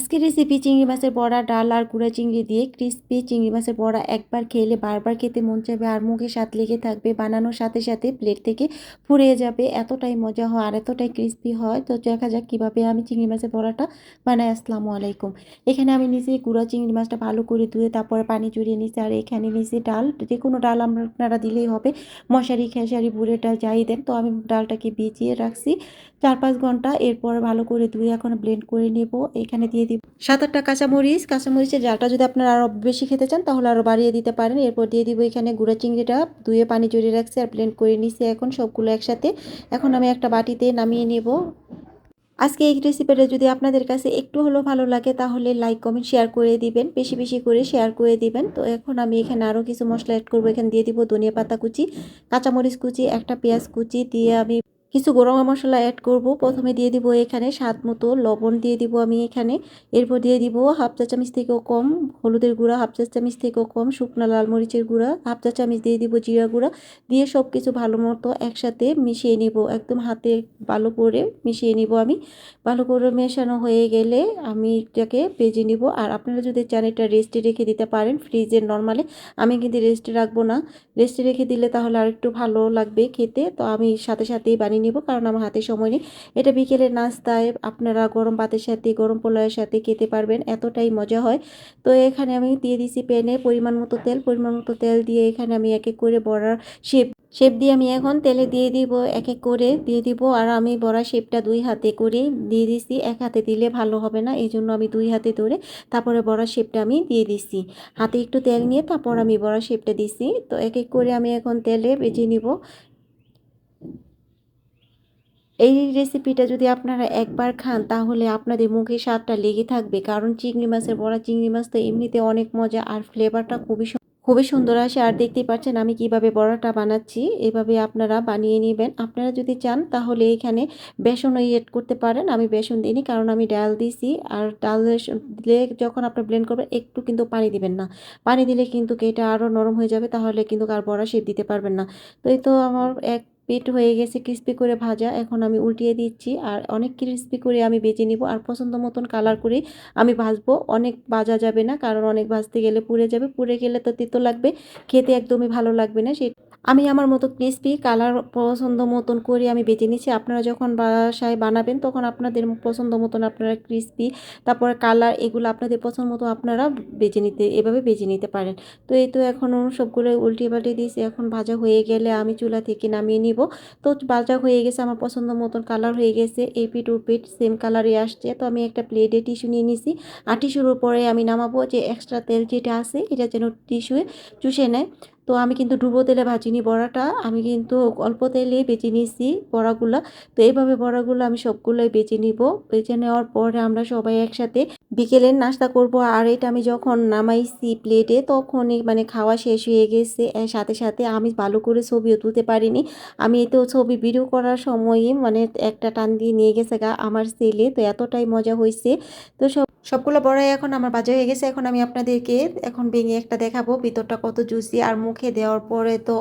আজকের রেসিপি চিংড়ি মাছের বড়া, ডাল আর গুঁড়া চিংড়ি দিয়ে ক্রিস্পি চিংড়ি মাছের বড়া একবার খেলে বারবার খেতে মন চাইবে আর মুখে স্বাদ লেগে থাকবে। বানানোর সাথে সাথে প্লেট থেকে ফুরিয়ে যাবে। এতটাই মজা হয় আর এতটাই ক্রিস্পি হয়। তো দেখা যাক কীভাবে আমি চিংড়ি মাছের বড়াটা বানাই। আসসালামু আলাইকুম। এখানে আমি নিচে গুঁড়া চিংড়ি মাছটা ভালো করে ধুয়ে তারপরে পানি জড়িয়ে নিচ্ছি আর এখানে নিচে ডাল, যে কোনো ডাল আপনারা দিলেই হবে। মশারি, খেসারি বুড়ে ডাল যাই দেন। তো আমি ডালটাকে ভিজিয়ে রাখছি চার পাঁচ ঘণ্টা। এরপর ভালো করে ধুয়ে এখন ব্লেন্ড করে নেব। এখানে দিয়ে দিব। সাত আটটা কাঁচামরিচ, কাঁচামরিচের জালটা যদি আপনারা আরও বেশি খেতে চান, তাহলে আরও বাড়িয়ে দিতে পারেন। এরপর দিয়ে দিব এখানে গুঁড়া চিংড়িটা। ধুয়ে পানি জড়িয়ে রাখছি আর ব্লেন্ড করে নিছি এখন সবগুলো একসাথে। এখন আমি একটা বাটিতে নামিয়ে নেব। আজকে এই রেসিপিটা যদি আপনাদের কাছে একটু হলেও ভালো লাগে, তাহলে লাইক কমেন্ট শেয়ার করে দিবেন। বেশি বেশি করে শেয়ার করে দিবেন। তো এখন আমি এখানে আরও কিছু মশলা অ্যাড করব। এখানে দিয়ে দিব ধনিয়া পাতা কুচি, কাঁচামরিচ কুচি, একটা পেঁয়াজ কুচি, দিয়ে আমি কিছু গরম মশলা অ্যাড করব। প্রথমে দিয়ে দিব এখানে স্বাদ মতো লবণ দিয়ে দিব আমি এখানে। এরপর দিয়ে দিব হাফ চা চামচ থেকেও কম, হলুদের গুঁড়া হাফ চা চামচ থেকেও কম, শুকনো লাল মরিচের গুঁড়া হাফ চা চামচ দিয়ে দিব জিরা গুঁড়া। দিয়ে সব কিছু ভালো মতো একসাথে মিশিয়ে নিব, একদম হাতে ভালো করে মিশিয়ে নিব আমি। ভালো করে মেশানো হয়ে গেলে আমি এটাকে ভেজে নিব। আর আপনারা যদি চান এটা রেস্টে রেখে দিতে পারেন ফ্রিজের নর্মালে আমি কিন্তু রেস্টে রাখব না। রেস্টে রেখে দিলে তাহলে আর একটু ভালো লাগবে খেতে। তো আমি সাথে সাথেই বানিয়ে নিব, কারণ আমার হাতে সময় নেই। এটা বিকেলের নাস্তায় আপনারা গরম ভাতের সাথে, গরম পোলাওয়ের সাথে খেতে পারবেন, এতটাই মজা হয়। তো এখানে আমি দিয়ে দিছি প্যানে পরিমাণ মতো তেল, পরিমাণ মতো তেল দিয়ে এখানে আমি এক এক করে বড়ার শেপ শেপ দিয়ে আমি এখন তেলে দিয়ে দিব, এক এক করে দিয়ে দিব। আর আমি বড়া শেপটা দুই হাতে করে দিয়ে দিছি, এক হাতে দিলে ভালো হবে না এই জন্য আমি দুই হাতে ধরে তারপরে বড়া শেপটা আমি দিয়ে দিছি। হাতে একটু তেল নিয়ে তারপর আমি বড়া শেপটা দিছি। তো এক এক করে আমি এখন তেলে বেজে নিব। এই রেসিপিটা যদি আপনারা একবার খান, তাহলে আপনাদের মুখে স্বাদটা লেগে থাকবে। কারণ চিংড়ি মাছের বড়া, চিংড়ি মাছ তো এমনিতে অনেক মজা, আর ফ্লেভারটা খুবই খুবই সুন্দর আসে। আর দেখতেই পাচ্ছেন আমি কীভাবে বড়াটা বানাচ্ছি, এভাবে আপনারা বানিয়ে নেবেন। আপনারা যদি চান, তাহলে এখানে বেসন এড করতে পারেন। আমি বেসন দিইনি, কারণ আমি ডাল দিছি। আর ডাল দিলে যখন আপনার ব্লেন্ড করবেন, একটু কিন্তু পানি দিবেন না। পানি দিলে কিন্তু এটা আরও নরম হয়ে যাবে, তাহলে কিন্তু আর বড়া শেপ দিতে পারবেন না। তো এই তো আমার এক পিঠ হয়ে গেছে ক্রিস্পি করে ভাজা। এখন আমি উল্টিয়ে দিচ্ছি আর অনেক ক্রিস্পি করে আমি বেজে নিব। আর পছন্দ মতন কালার করে আমি ভাজবো। অনেক ভাজা যাবে না, কারণ অনেক ভাজতে গেলে পুড়ে যাবে। পুড়ে গেলে তো তিতো লাগবে। খেতে একদমই ভালো লাগবে না সে আমি আমার মতো ক্রিস্পি কালার পছন্দ মতন করে আমি বেছে নিচ্ছি আপনারা যখন বাসায় বানাবেন, তখন আপনাদের পছন্দ মতন আপনারা ক্রিস্পি তারপরে কালার এগুলো আপনাদের পছন্দ মতো আপনারা বেছে নিতে, এভাবে বেছে নিতে পারেন। তো এই তো এখন সবগুলো উল্টিয়ে পাল্টে দিয়েছি। এখন ভাজা হয়ে গেলে আমি চুলা থেকে নামিয়ে নিব। তো ভাজা হয়ে গেছে, আমার পছন্দ মতন কালার হয়ে গেছে। এই পিট ও পিট সেম কালারে আসছে। তো আমি একটা প্লেটে টিস্যু নিয়ে নিছি। আর টিস্যুর উপরে আমি নামাবো যে এক্সট্রা তেল যেটা আছে, এটা যেন টিস্যুয়ে চুষে নেয়। তো আমি কিন্তু ডুবো তেলে ভাজিনি বড়াটা, আমি কিন্তু অল্প তেলে বেছে নিয়েছি বড়াগুলো। তো এইভাবে বড়াগুলো আমি সবগুলোই বেছে নিব। বেছে নেওয়ার পরে আমরা সবাই একসাথে বিকেলের নাস্তা করব। আর এটা আমি যখন নামাইছি প্লেটে, তখনই মানে খাওয়া শেষ হয়ে গেছে। সাথে সাথে আমি ভালো করে ছবিও তুলতে পারিনি। আমি তো ছবি ভিডিও করার সময়ই মানে একটা টান দিয়ে নিয়ে গেছে গা আমার ছেলে, তো এতটাই মজা হয়েছে তো সব সবগুলো বড়াই এখন আমার বাজে হয়ে গেছে। এখন আমি আপনাদেরকে এখন ভেঙে একটা দেখাবো। ভিতরটা কত জুসি আর মুখে দেওয়ার পরে তো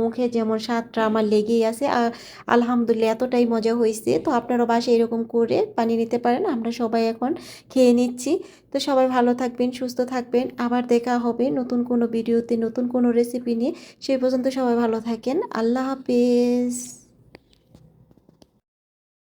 মুখে যেমন স্বাদটা আমার লেগেই আছে। আর আলহামদুলিল্লাহ এতটাই মজা হয়েছে। তো আপনারা বাসে এরকম করে বানিয়ে নিতে পারেন। আমরা সবাই এখন খেয়ে নিচ্ছি। তো সবাই ভালো থাকবেন, সুস্থ থাকবেন। আবার দেখা হবে নতুন কোনো ভিডিওতে, নতুন কোনো রেসিপি নিয়ে। সেই পর্যন্ত সবাই ভালো থাকেন। আল্লাহ হাফিজ।